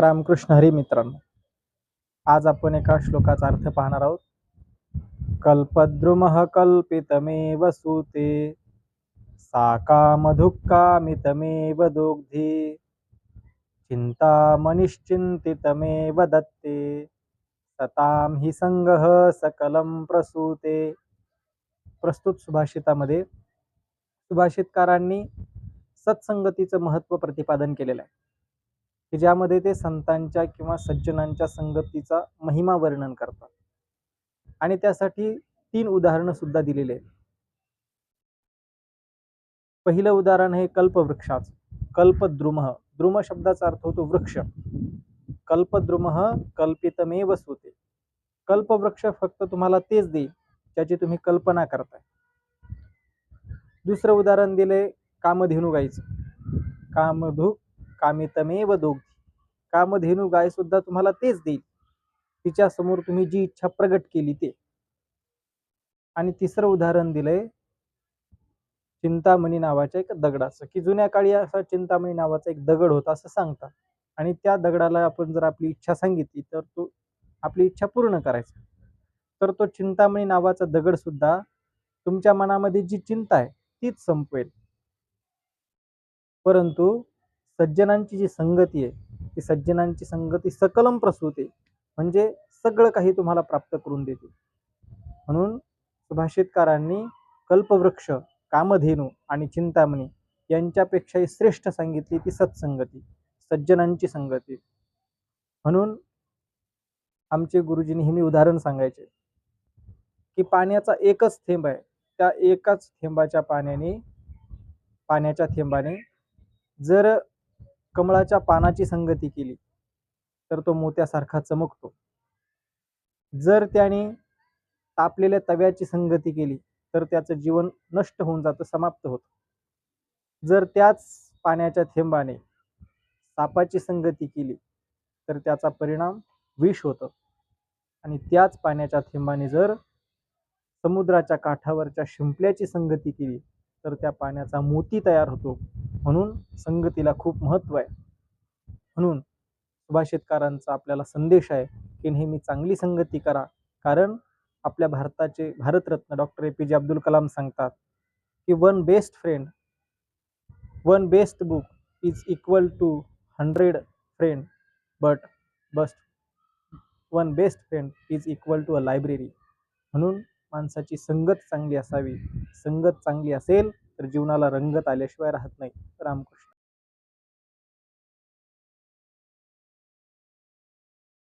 रामकृष्ण हरी मित्रांनो आज आपण एका श्लोकाचा अर्थ पाहणार आहोत. कल्पद्रुमः कल्पितमेव सूते साकामधुक्कामितमेव दोग्धि चिंतामनिश्चिंतितमेव दत्ते सताम हि संगः सकलम प्रसूते। प्रस्तुत सुभाषितामध्ये सुभाषितकारांनी सत्संगतीचं महत्त्व प्रतिपादन केलेलं आहे. की ज्यामध्ये ते संतांच्या किंवा सज्जनांच्या संगतीचा महिमा वर्णन करतात. आणि त्यासाठी तीन उदाहरणं सुद्धा दिलेली आहेत. पहिलं उदाहरण हे कल्पवृक्षाच. कल्पद्रुमः. द्रुम शब्दाचा अर्थ होतो वृक्ष. कल्पद्रुमः कल्पितमेव सुते. कल्पवृक्ष फक्त तुम्हाला तेच देईल ज्याची तुम्ही कल्पना करताय. दुसरं उदाहरण दिले कामधेनू गाईचं कामधू कामितमेव दोघी. कामधेनू गाय सुद्धा तुम्हाला तेच देईल. तिच्या समोर तुम्ही जी इच्छा प्रगट केली ते. आणि तिसरं उदाहरण दिलंय चिंतामणी नावाच्या एक दगडाचं. की जुन्या काळी असा चिंतामणी नावाचा एक दगड होता असं सांगतात. आणि त्या दगडाला आपण जर आपली इच्छा सांगितली तर तो आपली इच्छा पूर्ण करायचा. तर तो चिंतामणी नावाचा दगड सुद्धा तुमच्या मनामध्ये जी चिंता आहे तीच संपवेल. परंतु सज्जनांची जी संगती आहे ती सज्जनांची संगती सकलम प्रसूते म्हणजे सगळं काही तुम्हाला प्राप्त करून देते. म्हणून सुभाषितकारांनी कल्पवृक्ष कामधेनू आणि चिंतामणी यांच्यापेक्षाही श्रेष्ठ सांगितली ती सत्संगती सज्जनांची संगती. म्हणून आमचे गुरुजी नेहमी उदाहरण सांगायचे की पाण्याचा एकच थेंब आहे त्या एकाच थेंबाच्या पाण्याने पाण्याच्या थेंबाने जर कमळाच्या पानाची संगती केली तर तो मोत्यासारखा चमकतो. जर त्याने तापलेल्या तव्याची संगती केली तर त्याचं जीवन नष्ट होऊन जातं समाप्त होतं. जर त्याच पाण्याच्या थेंबाने सापाची संगती केली तर त्याचा परिणाम विष होतं. आणि त्याच पाण्याच्या थेंबाने जर समुद्राच्या काठावरच्या शिंपल्याची संगती केली तर त्या पाण्याचा मोती तयार होतो. म्हणून संगतीला खूप महत्त्व आहे. म्हणून सुभाषितकारांचा आपल्याला संदेश आहे की नेहमी चांगली संगती करा. कारण आपल्या भारताचे भारतरत्न डॉक्टर ए पी जे अब्दुल कलाम सांगतात की one best friend one best book is equal to hundred friend but best one best friend is equal to a library म्हणून माणसाची संगत चांगली असावी संगत चांगली असेल तर जीवनाला रंगत आल्याशिवाय राहत नाही. रामकृष्ण